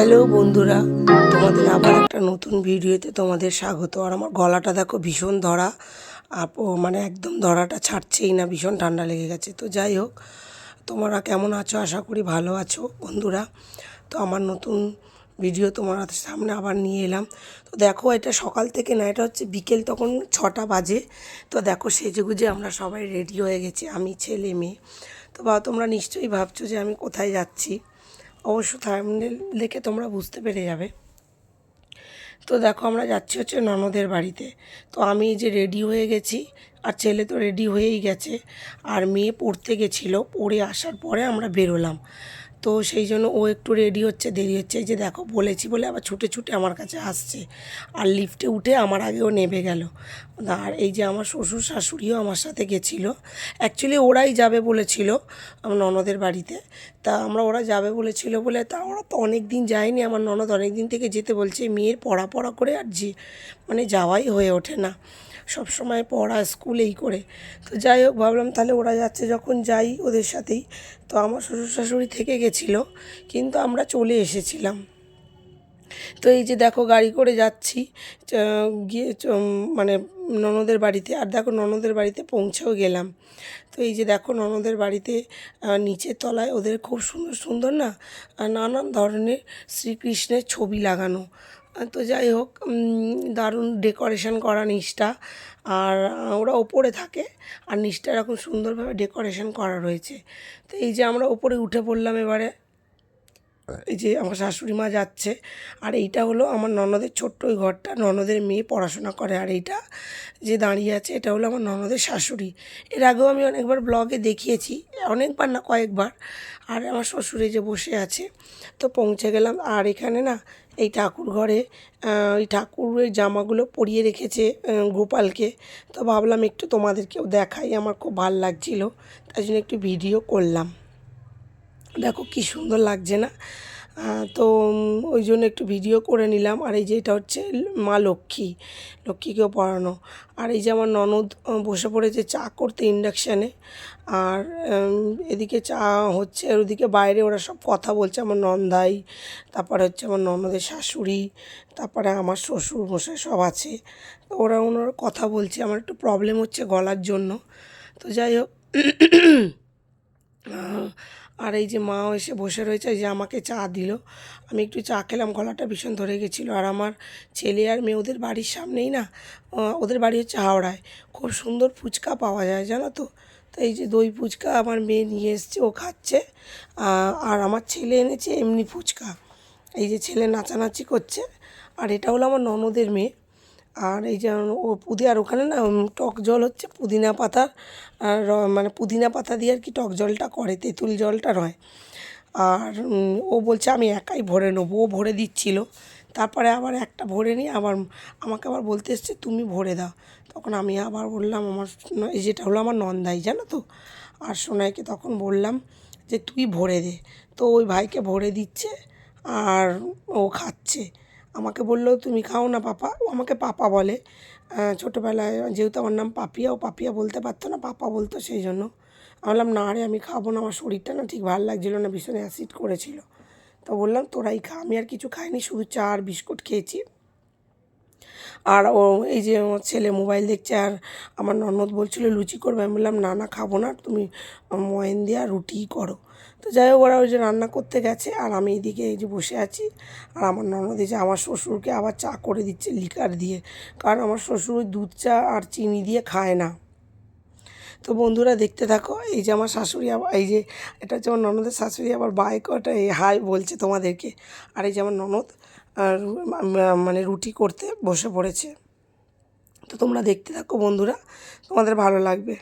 Hello বন্ধুরা, তোমাদের আবার একটা নতুন ভিডিওতে তোমাদের স্বাগত। আর আমার গলাটা দেখো ভীষণ ধরা মানে একদম ধরাটা ছাড়ছেই না, ভীষণ ঠান্ডা লেগে গেছে। তো যাই হোক, তোমরা কেমন আছো? আশা করি ভালো আছো বন্ধুরা। তো আমার নতুন ভিডিও তোমার সামনে আবার নিয়ে এলাম। তো দেখো, এটা সকাল থেকে না, এটা হচ্ছে বিকেল তখন ছটা বাজে। তো দেখো, সেজেগুজে আমরা সবাই রেডি হয়ে গেছি, আমি, ছেলে, মেয়ে। তো বা, তোমরা নিশ্চয়ই ভাবছ যে আমি কোথায় যাচ্ছি? অবশ্য থার্মনেল দেখে তোমরা বুঝতে পেরে যাবে। তো দেখো আমরা যাচ্ছি হচ্ছে ননদের বাড়িতে। তো আমি যে রেডি হয়ে গেছি, আর ছেলে তো রেডি হয়েই গেছে। আর মেয়ে পড়তে গেছিল, পড়ে আসার পরে আমরা বেরোলাম। তো সেই জন্য ও একটু রেডি হচ্ছে, দেরি হচ্ছে। এই যে দেখো, বলেছি বলে আবার ছুটে ছুটে আমার কাছে আসছে। আর লিফটে উঠে আমার আগেও নেমে গেল। আর এই যে আমার শ্বশুর শাশুড়িও আমার সাথে গেছিল। অ্যাকচুয়ালি ওরাই যাবে বলেছিল আমার ননদের বাড়িতে। তা আমরা ওরা যাবে বলেছিল বলে তা ওরা তো অনেক দিন যায়নি। আমার ননদ অনেক দিন থেকে যেতে বলছে, মেয়ের পড়া পড়া করে আর যে মানে যাওয়াই হয়ে ওঠে না। সব সময় পড়া স্কুলেই করে। তো যাই হোক, ভাবলাম তাহলে ওরা যাচ্ছে যখন যাই ওদের সাথেই। তো আমার শ্বশুর শাশুড়ি থেকে গেছিল, কিন্তু আমরা চলে এসেছিলাম। তো এই যে দেখো গাড়ি করে যাচ্ছি গিয়ে মানে ননদের বাড়িতে, আর দেখো ননদের বাড়িতে পৌঁছেও গেলাম। তো এই যে দেখো ননদের বাড়িতে নিচের তলায় ওদের খুব সুন্দর সুন্দর না নানান ধরনের শ্রীকৃষ্ণের ছবি লাগানো। তো যাই হোক দারুণ ডেকোরেশন করা নিচটা। আর ওরা ওপরে থাকে, আর নিচটা এরকম সুন্দরভাবে ডেকোরেশন করা রয়েছে। তো এই যে আমরা ওপরে উঠে পড়লাম এবারে, এই যে আমার শাশুড়ি মা যাচ্ছে, আর এইটা হলো আমার ননদের ছোট্ট ওই ঘরটা, ননদের মেয়ে পড়াশোনা করে। আর এইটা যে দাঁড়িয়ে আছে, এটা হলো আমার ননদের শাশুড়ি। এর আগেও আমি অনেকবার ব্লগে দেখিয়েছি, অনেকবার না কয়েকবার। আর আমার শ্বশুরে যে বসে আছে, তো পৌঁছে গেলাম। আর এখানে না এই ঠাকুর ঘরে এই ওই ঠাকুরের জামাগুলো পরিয়ে রেখেছে গোপালকে। তো ভাবলাম একটু তোমাদেরকেও দেখাই, আমার খুব ভালো লাগছিল। তাই জন্য একটু ভিডিও করলাম। দেখো কি সুন্দর লাগছে না? তো ওই জন্য একটু ভিডিও করে নিলাম। আর এই যে এটা হচ্ছে মা লক্ষ্মী, লক্ষ্মীকেও পড়ানো। আর এই যে আমার ননদ বসে পড়েছে চা করতে ইন্ডাকশানে আর এদিকে চা হচ্ছে, আর ওদিকে বাইরে ওরা সব কথা বলছে। আমার নন্দাই, তারপরে হচ্ছে আমার ননদের শাশুড়ি, তারপরে আমার শ্বশুর মশাই সব আছে। তো ওরা ওনারা কথা বলছে, আমার একটু প্রবলেম হচ্ছে গলার জন্য। তো যাই হোক আর এই যে মাও এসে বসে রয়েছে যে আমাকে চা দিল। আমি একটু চা খেলাম, গলাটা ভীষণ ধরে গেছিল। আর আমার ছেলে আর মেয়ে ওদের বাড়ির সামনেই না ওদের বাড়ি হচ্ছে হাওড়ায়। খুব সুন্দর ফুচকা পাওয়া যায়, জানো তো? তো এই যে দই ফুচকা আমার মেয়ে নিয়ে এসছে, ও খাচ্ছে। আর আমার ছেলে এনেছে এমনি ফুচকা। এই যে ছেলে নাচানাচি করছে। আর এটা হলো আমার ননদের মেয়ে। আর এই যে, ও পুদি, আর ওখানে না টক জল হচ্ছে পুদিনা পাতার, আর মানে পুদিনা পাতা দিয়ে আর কি টক জলটা করে, তেঁতুল জলটা নয় আর ও বলছে আমি একাই ভরে নেব, ও ভরে দিচ্ছিল। তারপরে আবার একটা ভরে নিয়ে আবার আমাকে আবার বলতে এসছে, তুমি ভরে দাও। তখন আমি আবার বললাম, আমার এই যেটা হলো আমার নন্দাই, জানো তো? আর সোনাইকে তখন বললাম যে, তুই ভরে দে। তো ওই ভাইকে ভরে দিচ্ছে, আর ও খাচ্ছে। আমাকে বলল, তুমি খাও না পাপা। ও আমাকে পাপা বলে। ছোটোবেলায় যেহেতু আমার নাম পাপিয়া, ও পাপিয়া বলতে পারতো না, পাপা বলতো সেই জন্য। আমি বললাম, না রে, আমি খাব না, আমার শরীরটা না ঠিক ভালো লাগছিল না, ভীষণ অ্যাসিড করেছিল। তো বললাম, তোরাই খা, আমি আর কিছু খাইনি, শুধু চা আর বিস্কুট খেয়েছি। আর ও, এই যে আমার ছেলে মোবাইল দেখছে, আর আমার ননদ বলছিল, লুচি করবে। আমি বললাম, না না, খাব না, তুমি ময়েন দিয়ে আর রুটিই করো। তো যাই হোক, ওরা ওই যে রান্না করতে গেছে, আর আমি এদিকে এই যে বসে আছি। আর আমার ননদ যে আমার শ্বশুরকে আবার চা করে দিচ্ছে লিকার দিয়ে, কারণ আমার শ্বশুর দুধ, চা আর চিনি দিয়ে খায় না। তো বন্ধুরা, দেখতে থাকো, এই যে আমার শাশুড়ি আবার, এই যে এটা হচ্ছে আমার ননদের শাশুড়ি আবার বাইকটা এই হাই বলছে তোমাদেরকে। আর এই যে আমার ননদ আর মানে রুটি করতে বসে পড়েছে। তো তোমরা দেখতে থাকো বন্ধুরা তোমাদের ভালো লাগবে।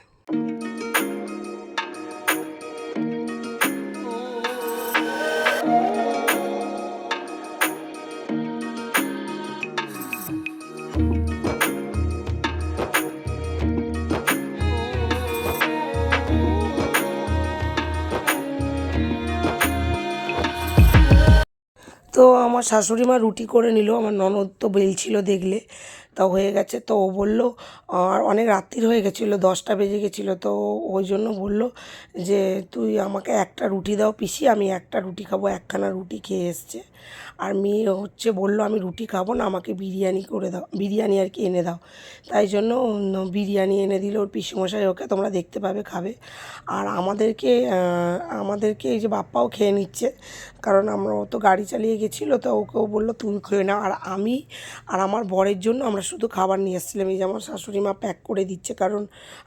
তো আমার শাশুড়ি মা রুটি করে নিল আমার ননদ তো বেলছিল দেখলে। তা হয়ে গেছে, তো ও বলল, আর অনেক রাত্রির হয়ে গেছিল, দশটা বেজে গেছিল, তো ওই জন্য বলল যে, তুই আমাকে একটা রুটি দাও পিসি, আমি একটা রুটি খাব, একখানা রুটি খেয়ে এসছে। আর মেয়ে হচ্ছে বলল, আমি রুটি খাব না, আমাকে বিরিয়ানি করে দাও, বিরিয়ানি আর কি এনে দাও। তাই জন্য বিরিয়ানি এনে দিল ওর পিসিমশাই, ওকে তোমরা দেখতে পাবে, খাবে। আর আমাদেরকে আমাদেরকে এই যে বাপ্পাও খেয়ে নিচ্ছে, কারণ আমরা ও তো গাড়ি চালিয়ে গেছিল, তো ওকেও বলল, তুমি খেয়ে নাও। আর আমি, আর আমার বরের জন্য আমরা শুধু খাবার নিয়ে এসেছিলাম। এই যে আমার শাশুড়ি মা প্যাক করে দিচ্ছে, কারণ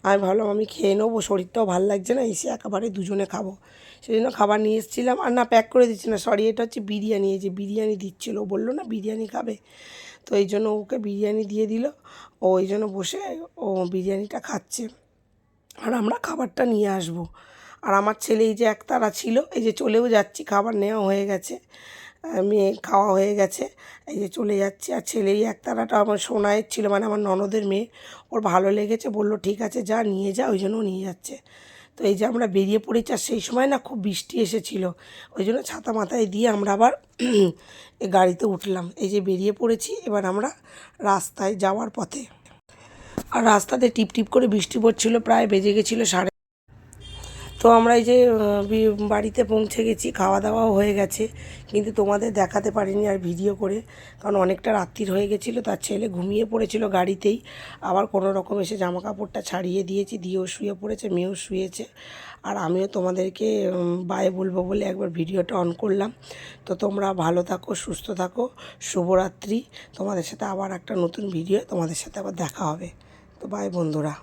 আমি ভাবলাম আমি খেয়ে নেব, শরীরটাও ভালো লাগছে না, এসে একেবারে দুজনে খাব। সেই জন্য খাবার নিয়ে এসেছিলাম, আর না প্যাক করে দিচ্ছে না সরি এটা হচ্ছে বিরিয়ানি, এই যে বিরিয়ানি দিচ্ছিল বলল, না, বিরিয়ানি খাবে। তো এই জন্য ওকে বিরিয়ানি দিয়ে দিল, ও ওই জন্য বসে ও বিরিয়ানিটা খাচ্ছে। আর আমরা খাবারটা নিয়ে আসব। আর আমার ছেলে এই যে একতারা ছিল, এই যে চলেও যাচ্ছি, খাবার নেওয়া হয়ে গেছে। মেয়ে খাওয়া হয়ে গেছে। এই যে চলে যাচ্ছি। আর ছেলে এই একতারাটা আমার সোনায়ের ছিল মানে আমার ননদের মেয়ে। ওর ভালো লেগেছে, বলল, ঠিক আছে, যা, নিয়ে যা। ওই জন্য নিয়ে যাচ্ছে। তো এই যে আমরা বেরিয়ে পড়েছি, আর সেই সময় না খুব বৃষ্টি এসেছিল। ওই জন্য ছাতা মাথায় দিয়ে আমরা আবার গাড়িতে উঠলাম। এই যে বেরিয়ে পড়েছি, এবার আমরা রাস্তায় যাওয়ার পথে। আর রাস্তাতে টিপ টিপ করে বৃষ্টি পড়ছিল, প্রায় বেজে গেছিল সাড়ে তো আমরা এই যে বাড়িতে পৌঁছে গেছি খাওয়া দাওয়াও হয়ে গেছে। কিন্তু তোমাদের দেখাতে পারিনি আর ভিডিও করে, কারণ অনেকটা রাত্রির হয়ে গেছিল, তার ছেলে ঘুমিয়ে পড়েছিল গাড়িতেই। আবার কোনো রকম এসে জামা কাপড়টা ছাড়িয়ে দিয়েছি, দিয়েও শুয়ে পড়েছে, মেয়েও শুয়েছে। আর আমিও তোমাদেরকে বাই বলব বলে একবার ভিডিওটা অন করলাম। তো তোমরা ভালো থাকো, সুস্থ থাকো, শুভরাত্রি। তোমাদের সাথে আবার একটা নতুন ভিডিও, তোমাদের সাথে আবার দেখা হবে। তো বাই বন্ধুরা।